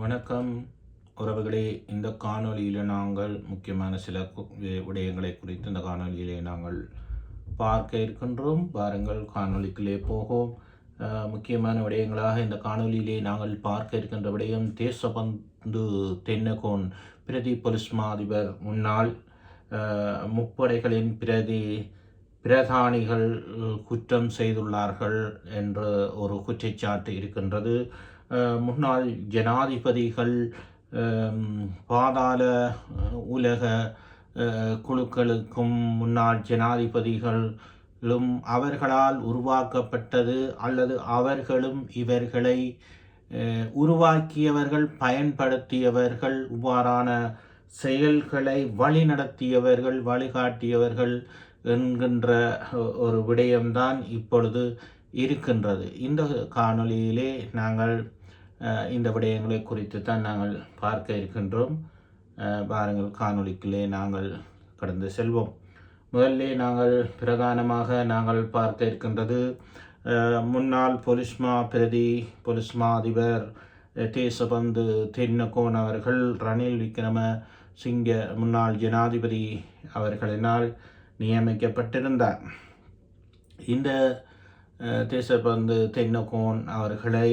வணக்கம். உறவுகளே இந்த காணொலியில் நாங்கள் முக்கியமான சில விடயங்களை குறித்து இந்த காணொலியிலே நாங்கள் பார்க்க இருக்கின்றோம். பாருங்கள் காணொலிக்குள்ளே போகும் முக்கியமான விடயங்களாக இந்த காணொலியிலே நாங்கள் பார்க்க இருக்கின்ற விடயம் தேசபந்து தென்னகோன் பிரதி பொலிஸ்மா அதிபர் முன்னாள் முப்படைகளின் பிரதி பிரதானிகள் குற்றம் செய்துள்ளார்கள் என்ற ஒரு குற்றச்சாட்டு இருக்கின்றது. முன்னாள் ஜனாதிபதிகள் பாதாள உலக குழுக்களுக்கும் முன்னாள் ஜனாதிபதிகளும் அவர்களால் உருவாக்கப்பட்டது அல்லது அவர்களும் இவர்களை உருவாக்கியவர்கள் பயன்படுத்தியவர்கள் இவ்வாறான செயல்களை வழிநடத்தியவர்கள் வழிகாட்டியவர்கள் என்கின்ற ஒரு விடயம்தான் இப்பொழுது இருக்கின்றது. இந்த காணொளியிலே நாங்கள் இந்த விடயங்களை குறித்து தான் நாங்கள் பார்க்க இருக்கின்றோம். பாருங்கள் காணொலிக்குள்ளே நாங்கள் கடந்து செல்வோம். முதல்ல நாங்கள் பிரதானமாக நாங்கள் பார்க்க இருக்கின்றது முன்னாள் பொலிஸ்மா பிரதி பொலிஸ்மா அதிபர் தேசபந்து தென்னகோன் அவர்கள் ரணில் விக்ரம சிங்க முன்னாள் ஜனாதிபதி அவர்களினால் நியமிக்கப்பட்டிருந்தார். இந்த தேசபந்து தென்னகோன் அவர்களை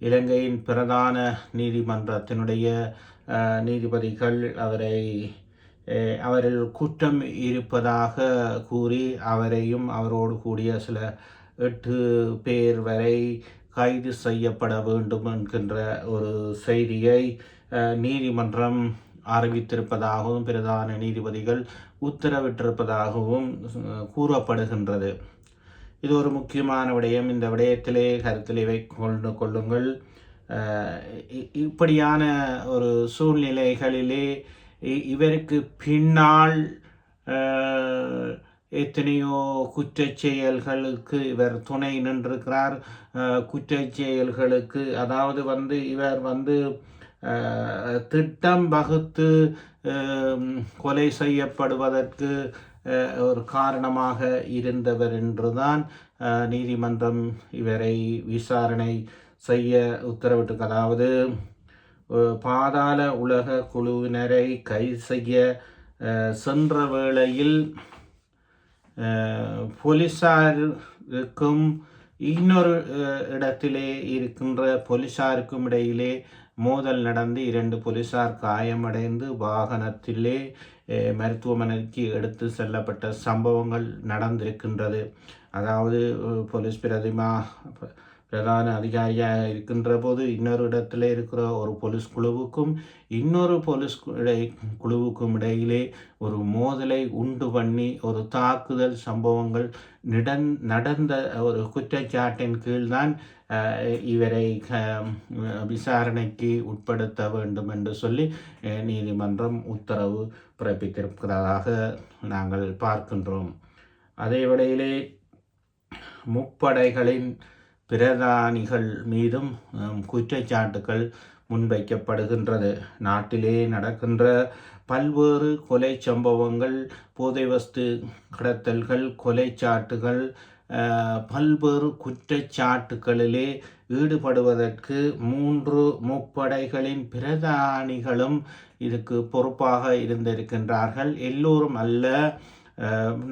இலங்கையின் பிரதான நீதிமன்றத்தினுடைய நீதிபதிகள் அவரை அவரில் குற்றம் இருப்பதாக கூறி அவரையும் அவரோடு கூடிய சில எட்டு பேர் வரை கைது செய்யப்பட வேண்டும் என்கின்ற ஒரு செய்தியை நீதிமன்றம் அறிவித்திருப்பதாகவும் பிரதான நீதிபதிகள் உத்தரவிட்டிருப்பதாகவும் கூறப்படுகின்றது. இது ஒரு முக்கியமான விடயம். இந்த விடயத்திலே கருத்திலே கொண்டு கொள்ளுங்கள். இ- இப்படியான ஒரு சூழ்நிலைகளிலே இ- இவருக்கு பின்னால் எத்தனையோ குற்ற செயல்களுக்கு இவர் துணை நின்றிருக்கிறார். குற்ற குற்றச் செயல்களுக்கு அதாவது வந்து இவர் வந்து திட்டம் வகுத்து கொலை செய்யப்படுவதற்கு ஒரு காரணமாக இருந்தவர் என்றுதான் நீதிமன்றம் இவரை விசாரணை செய்ய உத்தரவிட்டு அதாவது பாதாள உலக குழுவினரை கைது செய்ய சென்ற வேளையில் போலீஸாருக்கும் போலீசாருக்கும் இன்னொரு இடத்திலே இருக்கின்ற போலீசாருக்கும் இடையிலே மோதல் நடந்து இரண்டு போலீசார் காயமடைந்து வாகனத்திலே மருத்துவமனைக்கு எடுத்து செல்லப்பட்ட சம்பவங்கள் நடந்திருக்கின்றது. அதாவது போலீஸ் பிரதிமா பிரதான அதிகாரியாக இருக்கின்ற போது இன்னொரு இடத்துல இருக்கிற ஒரு போலீஸ் குழுவுக்கும் இன்னொரு போலீஸ் இடை- குழுவுக்கும் இடையிலே ஒரு மோதலை உண்டு பண்ணி ஒரு தாக்குதல் சம்பவங்கள் நிடன் நடந்த ஒரு குற்றச்சாட்டின் கீழ்தான் இவரை விசாரணைக்கு உட்படுத்த வேண்டும் என்று சொல்லி நீதிமன்றம் உத்தரவு பிறப்பித்திருக்கிறதாக நாங்கள் பார்க்கின்றோம். அதே வேளையிலே முப்படைகளின் பிரதானிகள் மீதும் குற்றச்சாட்டுகள் முன்வைக்கப்படுகின்றது. நாட்டிலே நடக்கின்ற பல்வேறு கொலை சம்பவங்கள் போதை வஸ்து கடத்தல்கள் கொலைச்சாட்டுகள் பல்வேறு குற்றச்சாட்டுகளிலே ஈடுபடுவதற்கு மூன்று முப்படைகளின் பிரதானிகளும் இதுக்கு பொறுப்பாக இருந்திருக்கின்றார்கள். எல்லோரும் அல்ல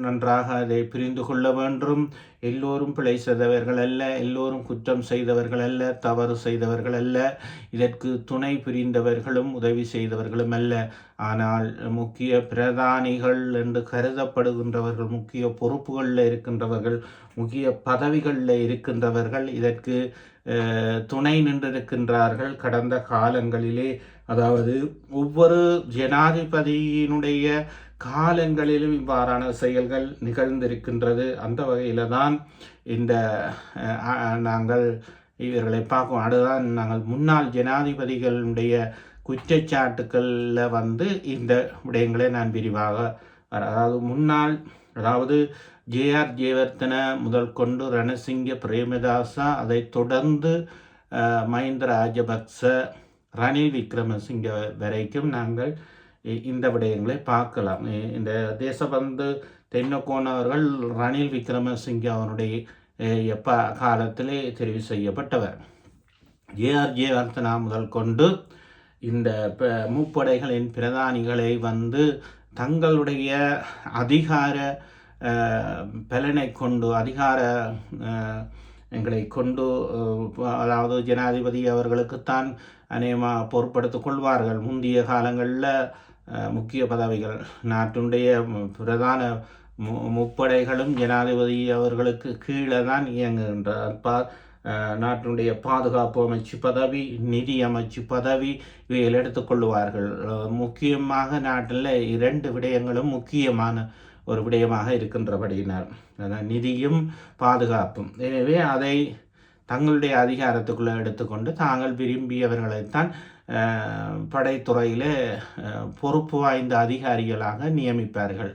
நன்றாக அதை புரிந்து கொள்ள வேண்டும். எல்லோரும் பிழை செய்தவர்கள் அல்ல எல்லோரும் குற்றம் செய்தவர்கள் அல்ல தவறு செய்தவர்கள் அல்ல இதற்கு துணை புரிந்தவர்களும் உதவி செய்தவர்களும் அல்ல. ஆனால் முக்கிய பிரதானிகள் என்று கருதப்படுகின்றவர்கள் முக்கிய பொறுப்புகளில் இருக்கின்றவர்கள் முக்கிய பதவிகளில் இருக்கின்றவர்கள் இதற்கு துணை நின்றிருக்கின்றார்கள் கடந்த காலங்களிலே. அதாவது ஒவ்வொரு ஜனாதிபதியினுடைய காலங்களிலும் இவ்வாறான செயல்கள் நிகழ்ந்திருக்கின்றது. அந்த வகையில் தான் இந்த நாங்கள் இவர்களை பார்க்கும். அதுதான் நாங்கள் முன்னாள் ஜனாதிபதிகளுடைய குற்றச்சாட்டுக்களில் வந்து இந்த விடயங்களை நான் விரிவாக அதாவது முன்னாள் அதாவது ஜேஆர் ஜெயவர்த்தன முதல் கொண்டு ரணசிங்க பிரேமதாசா அதைத் தொடர்ந்து மஹிந்த ராஜபக்ச ரணில் விக்ரமசிங்க வரைக்கும் நாங்கள் இந்த விடயங்களை பார்க்கலாம். இந்த தேசபந்து தென்னக்கோன் அவர்கள் ரணில் விக்ரமசிங்கே அவனுடைய எப்ப காலத்திலே தெரிவு செய்யப்பட்டவர். ஏஆர் ஜெயவர்த்தனா முதல் கொண்டு இந்த முப்படைகளின் பிரதானிகளை வந்து தங்களுடைய அதிகார பலனை கொண்டு அதிகார எங்களை கொண்டு அதாவது ஜனாதிபதி அவர்களுக்குத்தான் அநேகமாக பொறுப்படுத்திக் கொள்வார்கள். முந்தைய காலங்களில் முக்கிய பதவிகள். நாட்டுடைய பிரதான முப்படைகளும் ஜனாதிபதி அவர்களுக்கு கீழே தான் இயங்குகின்றார். பா நாட்டினுடைய பாதுகாப்பு அமைச்சு பதவி நிதி அமைச்சு பதவி இவைகள் எடுத்துக்கொள்வார்கள் முக்கியமாக நாட்டில் இரண்டு விடயங்களும் முக்கியமான ஒரு விடயமாக இருக்கின்றபடியினர். நிதியும் பாதுகாப்பும். எனவே அதை தங்களுடைய அதிகாரத்துக்குள்ளே எடுத்துக்கொண்டு தாங்கள் விரும்பியவர்களைத்தான் படைத்துறையில் பொறுப்பு வாய்ந்த அதிகாரிகளாக நியமிப்பார்கள்.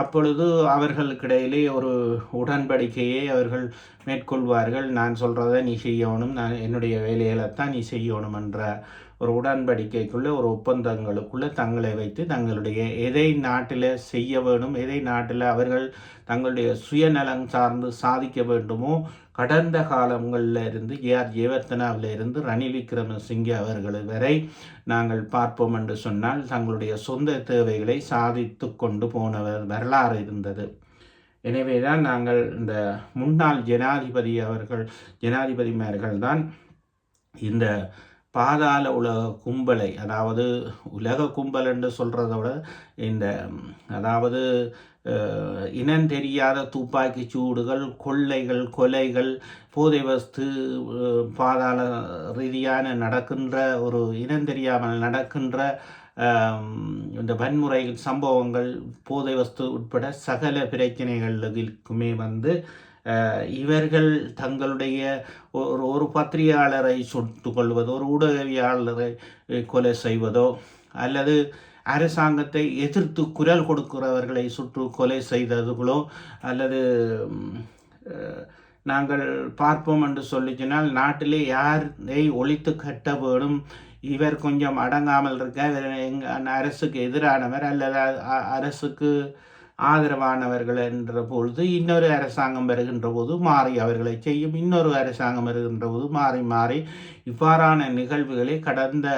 அப்பொழுது அவர்களுக்கிடையிலே ஒரு உடன்படிக்கையை அவர்கள் மேற்கொள்வார்கள். நான் சொல்கிறத நீ செய்யணும். நான் என்னுடைய வேலைகளைத்தான் நீ செய்யணும் என்ற ஒரு உடன்படிக்கைக்குள்ளே ஒரு ஒப்பந்தங்களுக்குள்ளே தங்களை வைத்து தங்களுடைய எதை நாட்டில் செய்ய வேணும் எதை நாட்டில் அவர்கள் தங்களுடைய சுயநலம் சார்ந்து சாதிக்க வேண்டுமோ கடந்த காலங்களில் இருந்து ஏஆர் ஜெயவர்த்தனாவில் இருந்து ரணில் விக்ரமசிங்கே அவர்கள் வரை நாங்கள் பார்ப்போம் என்று சொன்னால் தங்களுடைய சொந்த தேவைகளை சாதித்து கொண்டு போனவர் வரலாறு இருந்தது. எனவே தான் நாங்கள் இந்த முன்னாள் ஜனாதிபதி அவர்கள் ஜனாதிபதிமார்கள் தான் இந்த பாதாள உலக கும்பலை அதாவது உலக கும்பல் என்று சொல்கிறத விட இந்த அதாவது இனம் தெரியாத துப்பாக்கி சூடுகள் கொள்ளைகள் கொலைகள் போதை வஸ்து பாதாள ரீதியான நடக்கின்ற ஒரு இனம் தெரியாமல் நடக்கின்ற இந்த வன்முறை சம்பவங்கள் போதை வஸ்து உட்பட சகல பிரச்சனைகளுக்குமே வந்து இவர்கள் தங்களுடைய ஒரு ஒரு பத்திரிகையாளரை சுட்டு கொள்வதோ ஒரு ஊடகவியாளரை கொலை செய்வதோ அல்லது அரசாங்கத்தை எதிர்த்து குரல் கொடுக்கிறவர்களை சுற்று கொலை செய்ததுகளோ அல்லது நாங்கள் பார்ப்போம் என்று சொல்லி சொன்னால் நாட்டிலே யாரை ஒழித்து கட்ட வேணும்? இவர் கொஞ்சம் அடங்காமல் இருக்க எங்கள் அரசுக்கு எதிரானவர் அல்லது அரசுக்கு ஆதரவானவர்கள் என்ற பொழுது இன்னொரு அரசாங்கம் வருகின்ற போது மாறி அவர்களை செய்யும் இன்னொரு அரசாங்கம் வருகின்ற போது மாறி மாறி இவ்வாறான நிகழ்வுகளை கடந்த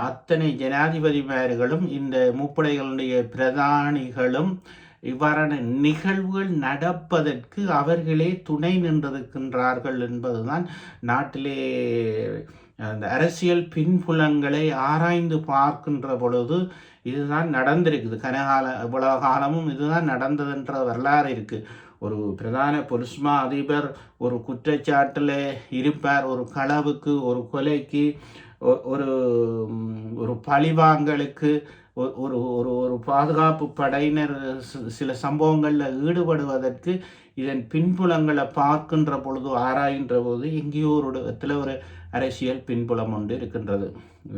அத்தனை ஜனாதிபதிமார்களும் இந்த முப்படைகளுடைய பிரதானிகளும் இவ்வாறான நிகழ்வுகள் நடப்பதற்கு அவர்களே துணை நின்றிருக்கின்றார்கள் என்பதுதான் நாட்டிலே அந்த அரசியல் பின்புலங்களை ஆராய்ந்து பார்க்கின்ற பொழுது இதுதான் நடந்திருக்குது. கனகால இவ்வளவு காலமும் இதுதான் நடந்ததுன்ற வரலாறு இருக்குது ஒரு பிரதான பொலிஸ்மா அதிபர் ஒரு குற்றச்சாட்டில் இருப்பார். ஒரு களவுக்கு ஒரு கொலைக்கு ஒரு ஒரு பழிவாங்கலுக்கு ஒரு ஒரு ஒரு பாதுகாப்பு படையினர் சில சம்பவங்களில் ஈடுபடுவதற்கு இதன் பின்புலங்களை பார்க்கின்ற பொழுது ஆராய்கின்ற போது எங்கேயோ ஒரு இடத்துல ஒரு அரசியல் பின்புலம் ஒன்று இருக்கின்றது.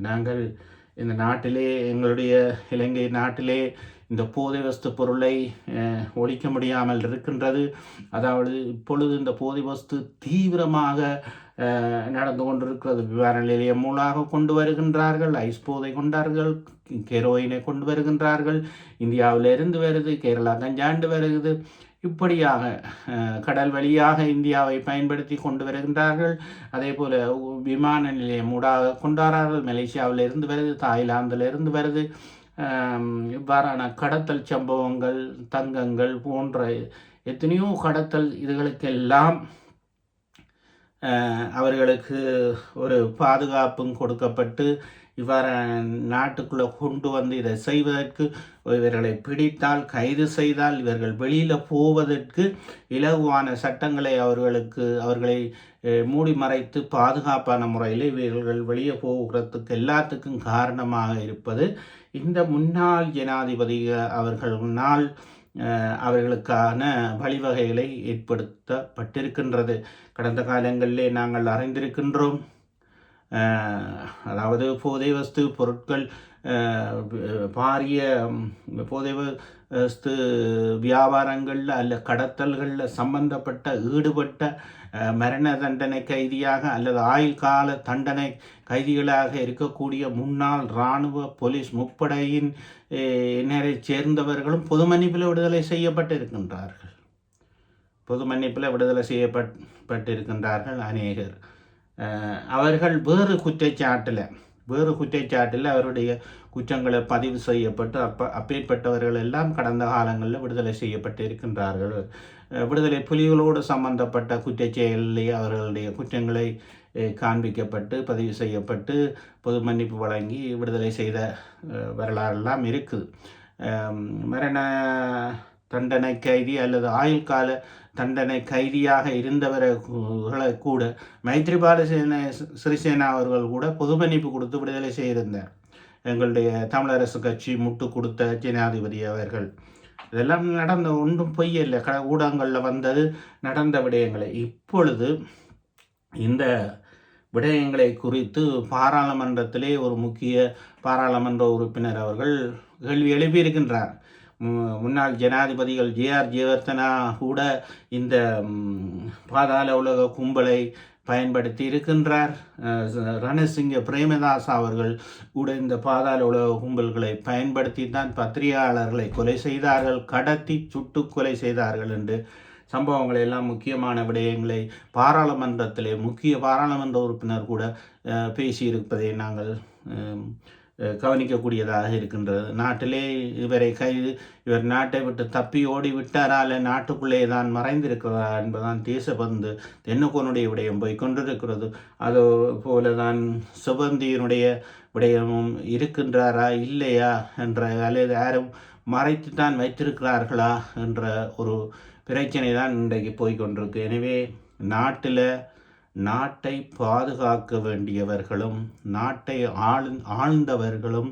நாங்கள் இந்த நாட்டிலே எங்களுடைய இலங்கை நாட்டிலே இந்த போதை வஸ்து பொருளை ஒழிக்க முடியாமல் இருக்கின்றது. அதாவது இப்பொழுது இந்த போதை வஸ்து தீவிரமாக நடந்து கொண்டிருக்கிறது. விமான நிலையம் மூலமாக கொண்டு வருகின்றார்கள் ஐஸ் போதை கொண்டார்கள் கெரோயினை கொண்டு வருகின்றார்கள். இந்தியாவிலிருந்து வருது கேரளா கஞ்சாண்டு வருகிறது இப்படியாக கடல் வழியாக இந்தியாவை பயன்படுத்தி கொண்டு வருகின்றார்கள். அதே போல் விமான நிலையம் மூடாக கொண்டாடுறார்கள். மலேசியாவில் இருந்து வருது தாய்லாந்தில் இருந்து வருது. இவ்வாறான கடத்தல் சம்பவங்கள் தங்கங்கள் போன்ற எத்தனையோ கடத்தல் இதுகளுக்கெல்லாம் அவர்களுக்கு ஒரு பாதுகாப்பும் கொடுக்கப்பட்டு இவ்வாறு நாட்டுக்குள்ளே கொண்டு வந்து இதை செய்வதற்கு இவர்களை பிடித்தால் கைது செய்தால் இவர்கள் வெளியில் போவதற்கு இலகுவான சட்டங்களை அவர்களுக்கு அவர்களை மூடி மறைத்து பாதுகாப்பான முறையில் இவர்கள் வெளியே போகிறதுக்கு எல்லாத்துக்கும் காரணமாக இருப்பது இந்த முன்னாள் ஜனாதிபதி அவர்களால் அவர்களுக்கான வழிவகைகளை ஏற்படுத்தப்பட்டிருக்கின்றது. கடந்த காலங்களிலே நாங்கள் அறிந்திருக்கின்றோம். அதாவது போதை வஸ்து பொருட்கள் பாரிய போதை வஸ்து வியாபாரங்களில் அல்ல கடத்தல்களில் சம்பந்தப்பட்ட ஈடுபட்ட மரண தண்டனை கைதியாக அல்லது ஆயுள் கால தண்டனை கைதிகளாக இருக்கக்கூடிய முன்னாள் இராணுவ போலீஸ் முப்படையின் நேரை சேர்ந்தவர்களும் பொது மன்னிப்பில் விடுதலை செய்யப்பட்டிருக்கின்றார்கள். பொது மன்னிப்பில் விடுதலை செய்யப்பட்டிருக்கின்றார்கள் அநேகர். அவர்கள் வேறு குற்றச்சாட்டில் வேறு குற்றச்சாட்டில் அவருடைய குற்றங்களை பதிவு செய்யப்பட்டு அப்ப அப்பேற்பட்டவர்கள் எல்லாம் கடந்த காலங்களில் விடுதலை செய்யப்பட்டு இருக்கின்றார்கள் விடுதலை புலிகளோடு சம்பந்தப்பட்ட குற்றச்செயலிலே அவர்களுடைய குற்றங்களை காண்பிக்கப்பட்டு பதிவு செய்யப்பட்டு பொது மன்னிப்பு வழங்கி விடுதலை செய்த வரலாறெல்லாம் இருக்குது. மரண தண்டனை கைதி அல்லது ஆயுள் கால தண்டனை கைதியாக இருந்தவர்களை கூட மைத்ரிபால சேன சிறிசேனா அவர்கள் கூட பொது மன்னிப்பு கொடுத்து விடுதலை செய்திருந்தார். எங்களுடைய தமிழரசு கட்சி முட்டு கொடுத்த ஜனாதிபதி அவர்கள். இதெல்லாம் நடந்த ஒன்றும் பொய் இல்லை க ஊடகங்களில் வந்தது நடந்த விடயங்களை. இப்பொழுது இந்த விடயங்களை குறித்து பாராளுமன்றத்திலே ஒரு முக்கிய பாராளுமன்ற உறுப்பினர் அவர்கள் கேள்வி எழுப்பியிருக்கின்றார். முன்னாள் ஜனாதிபதிகள் ஜேஆர் ஜெயவர்த்தனா கூட இந்த பாதாள உலக கும்பலை பயன்படுத்தி இருக்கின்றார். ரணசிங்க பிரேமதாஸ் அவர்கள் கூட இந்த பாதாள உலக கும்பல்களை பயன்படுத்தி தான் பத்திரிகையாளர்களை கொலை செய்தார்கள் கடத்தி சுட்டு கொலை செய்தார்கள் என்று. சம்பவங்களை எல்லாம் முக்கியமான விடயங்களை பாராளுமன்றத்திலே முக்கிய பாராளுமன்ற உறுப்பினர் கூட பேசியிருப்பதை நாங்கள் கவனிக்கக்கூடியதாக இருக்கின்றது. நாட்டிலே இவரை கைது இவர் நாட்டை விட்டு தப்பி ஓடி விட்டாரா நாட்டுக்குள்ளே தான் மறைந்திருக்கிறதா என்பதுதான் தேசபந்து. தென்னுக்கோனுடைய விடயம் போய் கொண்டிருக்கிறது. அதோ போல தான் சுபந்தியினுடைய விடயமும் இருக்கின்றாரா இல்லையா என்ற அல்லது யாரும் மறைத்துத்தான் வைத்திருக்கிறார்களா என்ற ஒரு பிரச்சனை தான் இன்றைக்கு போய்கொண்டிருக்கு. எனவே நாட்டில் நாட்டை பாதுகாக்க வேண்டியவர்களும் நாட்டை ஆழ் ஆழ்ந்தவர்களும்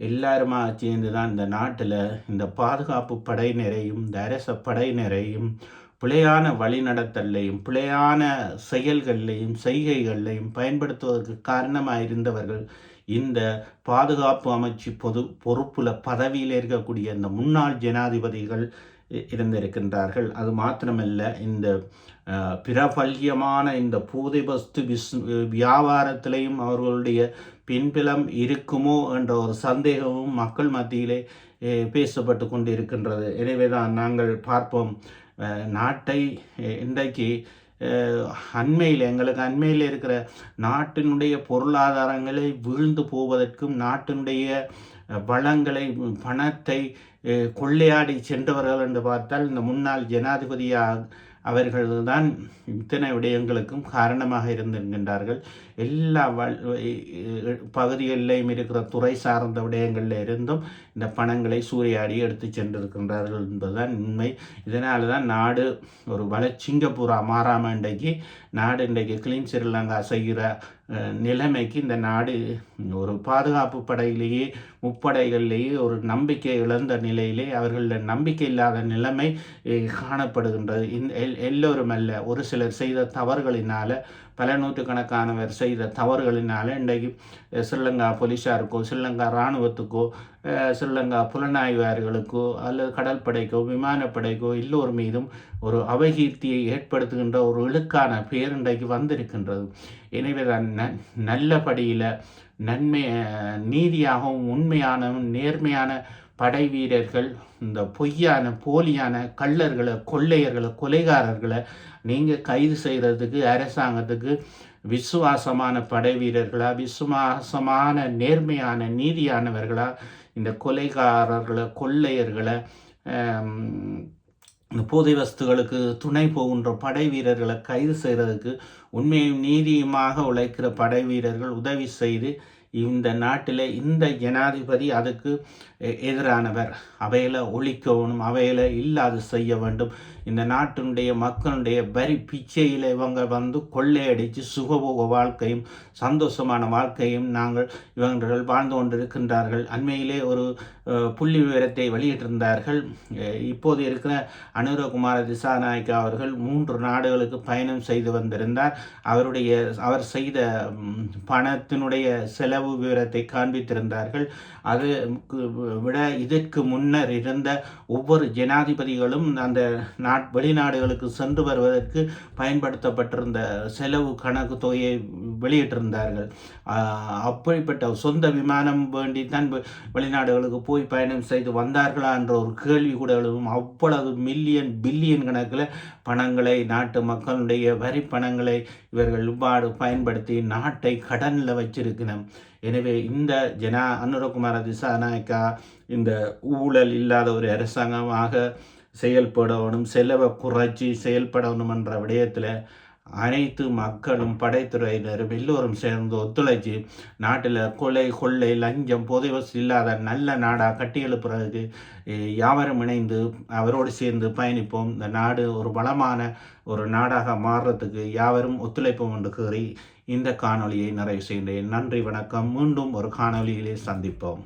எல்லாருமா சேர்ந்து தான் இந்த நாட்டில் இந்த பாதுகாப்பு படையினரையும் இந்த அரச படையினரையும் பிழையான வழிநடத்தலையும் பிழையான செயல்களையும் செய்கைகள்லையும் பயன்படுத்துவதற்கு காரணமாக இருந்தவர்கள் இந்த பாதுகாப்பு அமைச்சு பொது பொறுப்பில் பதவியில் இருக்கக்கூடிய இந்த முன்னாள் ஜனாதிபதிகள் இருந்திருக்கின்றார்கள். அது மாத்திரமல்ல இந்த பிரபல்யமான இந்த பூதை வஸ்து விஸ் வியாபாரத்திலையும் அவர்களுடைய பின்புலம் இருக்குமோ என்ற ஒரு சந்தேகமும் மக்கள் மத்தியிலே பேசப்பட்டு கொண்டு இருக்கின்றது எனவே தான் நாங்கள் பார்ப்போம் நாட்டை இன்றைக்கு அண்மையில் எங்களுக்கு அண்மையில் இருக்கிற நாட்டினுடைய பொருளாதாரங்களை வீழ்ந்து போவதற்கும் நாட்டினுடைய வளங்களை பணத்தை கொள்ளையாடி சென்றவர்கள் என்று பார்த்தால் இந்த முன்னாள் ஜனாதிபதியாக அவர்கள்தான் இத்தனை விடயங்களுக்கும் காரணமாக இருந்திருக்கின்றார்கள். எல்லா பகுதிகளிலையும் இருக்கிற துறை சார்ந்த விடயங்களில் இருந்தும் இந்த பணங்களை சூறையாடி எடுத்து சென்றிருக்கின்றார்கள் என்பதுதான் உண்மை. இதனால தான் நாடு ஒரு வள சிங்கப்பூரா மாறாம இன்றைக்கு நாடு இன்றைக்கு கிளீன் ஸ்ரீலங்கா செய்கிற நிலைமைக்கு இந்த நாடு ஒரு பாதுகாப்பு படையிலேயே முப்படைகளிலேயே ஒரு நம்பிக்கை இழந்த நிலையிலே அவர்களில் நம்பிக்கை இல்லாத நிலைமை காணப்படுகின்றது. இந் எல்- எல்லோரும் அல்ல ஒரு சிலர் செய்த தவறுகளினால பல நூற்றுக்கணக்கானவர் செய்த தவறுகளினால இன்றைக்கு ஸ்ரீலங்கா போலீஸாருக்கோ ஸ்ரீலங்கா இராணுவத்துக்கோ ஸ்ரீலங்கா புலனாய்வாளர்களுக்கோ அல்லது கடற்படைக்கோ விமானப்படைக்கோ எல்லோர் மீதும் ஒரு அவகீர்த்தியை ஏற்படுத்துகின்ற ஒரு இழுக்கான பேர் இன்றைக்கு வந்திருக்கின்றது. எனவே தான் ந நல்லபடியில் நன்மை நீதியாகவும் உண்மையானவும் நேர்மையான படை வீரர்கள் இந்த பொய்யான போலியான கள்ளர்களை கொள்ளையர்களை கொலைகாரர்களை நீங்கள் கைது செய்கிறதுக்கு அரசாங்கத்துக்கு விசுவாசமான படை வீரர்களா விசுவாசமான நேர்மையான நீதியானவர்களா இந்த கொலைகாரர்களை கொள்ளையர்களை போதை வஸ்துகளுக்கு துணை போகின்ற படை வீரர்களை கைது செய்கிறதுக்கு உண்மையும் நீதியுமாக உழைக்கிற படை வீரர்கள் உதவி செய்து இந்த நாட்டில் இந்த ஜனாதிபதி அதுக்கு எதிரானவர். அவையில் ஒழிக்கணும் அவையில் இல்லாது செய்ய வேண்டும். இந்த நாட்டினுடைய மக்களுடைய வரி பிச்சையில் இவங்க வந்து கொள்ளையடித்து சுகபோக வாழ்க்கையும் சந்தோஷமான வாழ்க்கையும் நாங்கள் இவர்கள் வாழ்ந்து கொண்டிருக்கின்றார்கள். அண்மையிலே ஒரு புள்ளி விவரத்தை வெளியிட்டிருந்தார்கள். இப்போது இருக்கிற அனுரகுமார திசாநாயக்கா அவர்கள் மூன்று நாடுகளுக்கு பயணம் செய்து வந்திருந்தார். அவருடைய அவர் செய்த பணத்தினுடைய செலவு விவரத்தை காண்பித்திருந்தார்கள். அது விட இதற்கு முன்னர் இருந்த ஒவ்வொரு ஜனாதிபதிகளும் அந்த நாடு நாட் வெளிநாடுகளுக்கு சென்று வருவதற்கு பயன்படுத்தப்பட்டிருந்த செலவு கணக்கு தொகையை வெளியிட்டிருந்தார்கள். அப்படிப்பட்ட சொந்த விமானம் வேண்டி தான் வெளிநாடுகளுக்கு போய் பயணம் செய்து வந்தார்களா என்ற ஒரு கேள்வி கூட எழுதும் அவ்வளவு மில்லியன் பில்லியன் கணக்கில் பணங்களை நாட்டு மக்களுடைய வரி பணங்களை இவர்கள் இவ்வாறு பயன்படுத்தி நாட்டை கடனில் வச்சிருக்கணும் எனவே இந்த ஜனா அனுரகுமார திசாநாயக்கா இந்த ஊழல் இல்லாத ஒரு அரசாங்கமாக செயல்படணும் செலவை குறைச்சி செயல்படணும் என்ற விடயத்தில் அனைத்து மக்களும் படைத்துறையினரும் எல்லோரும் சேர்ந்து ஒத்துழைச்சி நாட்டில் கொலை கொள்ளை லஞ்சம் பொது வசதி இல்லாத நல்ல நாடாக கட்டி எழுப்புறதுக்கு யாவரும் இணைந்து அவரோடு சேர்ந்து பயணிப்போம். இந்த நாடு ஒரு வளமான ஒரு நாடாக மாறுறதுக்கு யாவரும் ஒத்துழைப்போம் என்று கூறி இந்த காணொளியை நிறைவு செய்கின்றேன். நன்றி வணக்கம். மீண்டும் ஒரு காணொலியிலே சந்திப்போம்.